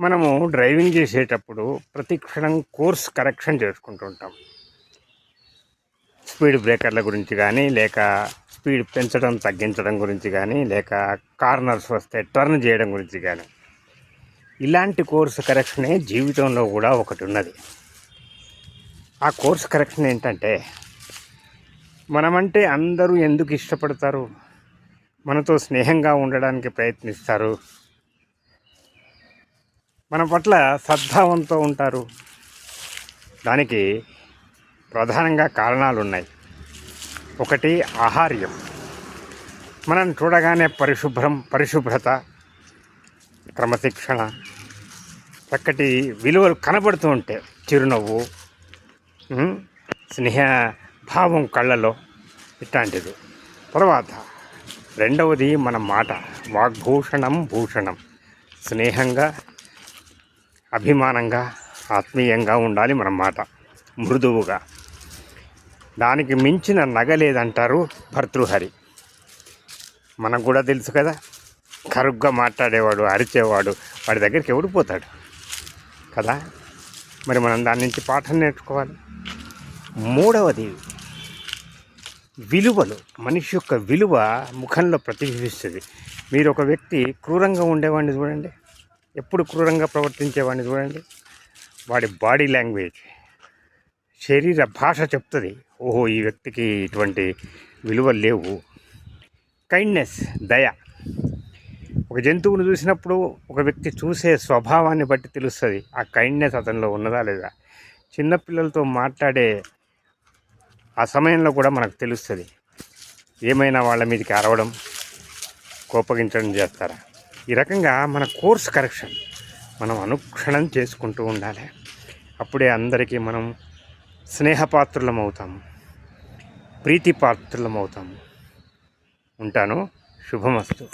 మనము డ్రైవింగ్ చేసేటప్పుడు ప్రతి క్షణం కోర్స్ కరెక్షన్ చేసుకుంటుంటాం. స్పీడ్ బ్రేకర్ల గురించి కానీ లేక స్పీడ్ పెంచడం తగ్గించడం గురించి కానీ లేక కార్నర్స్ వస్తే టర్న్ చేయడం గురించి కానీ ఇలాంటి కోర్స్ కరెక్షనే జీవితంలో కూడా ఒకటి ఉన్నది. ఆ కోర్స్ కరెక్షన్ ఏంటంటే మనమంటే అందరూ ఎందుకు ఇష్టపడతారు? మనతో స్నేహంగా ఉండడానికి ప్రయత్నిస్తారు. మన పట్ల సద్భావంతో ఉంటారు. దానికి ప్రధానంగా కారణాలు ఉన్నాయి ఒకటి ఆహార్యం. మనం చూడగానే పరిశుభ్రం పరిశుభ్రత క్రమశిక్షణ చక్కటి విలువలు కనబడుతూ ఉంటాయి చిరునవ్వు స్నేహ భావం కళ్ళలో ఇట్లాంటిది. తర్వాత రెండవది మన మాట వాగ్భూషణం భూషణం. స్నేహంగా అభిమానంగా ఆత్మీయంగా ఉండాలి మన మాట మృదువుగా. దానికి మించిన నగ లేదంటారు భర్తృహరి. మనకు కూడా తెలుసు కదా కరుగ్గా మాట్లాడేవాడు అరిచేవాడు వాడి దగ్గరికి ఎవడు పోతాడు? కదా? మరి మనం దాని నుంచి పాఠం నేర్చుకోవాలి. మూడవది విలువలు మనిషి యొక్క విలువ ముఖంలో ప్రతిబింబిస్తుంది. మీరు ఒక వ్యక్తి క్రూరంగా ఉండేవాడిని చూడండి. ఎప్పుడు క్రూరంగా ప్రవర్తించేవాడిని చూడండి. వాడి బాడీ లాంగ్వేజ్ శరీర భాష చెప్తుంది. ఓహో ఈ వ్యక్తికి ఇటువంటి విలువలు లేవు. కైండ్నెస్ దయ. ఒక జంతువును చూసినప్పుడు ఒక వ్యక్తి చూసే స్వభావాన్ని బట్టి తెలుస్తుంది. ఆ కైండ్నెస్ అతనిలో ఉన్నదా లేదా? చిన్నపిల్లలతో మాట్లాడే ఆ సమయంలో కూడా మనకు తెలుస్తుంది. ఏమైనా వాళ్ళ మీదకి అరవడం కోపగించడం చేస్తారా? ఈ రకంగా మన కోర్స్ కరెక్షన్ మనం అనుక్షణం చేసుకుంటూ ఉండాలి. అప్పుడే అందరికీ మనం స్నేహపాత్రులం అవుతాము ప్రీతిపాత్రులం అవుతాము ఉంటాను. శుభమస్తు.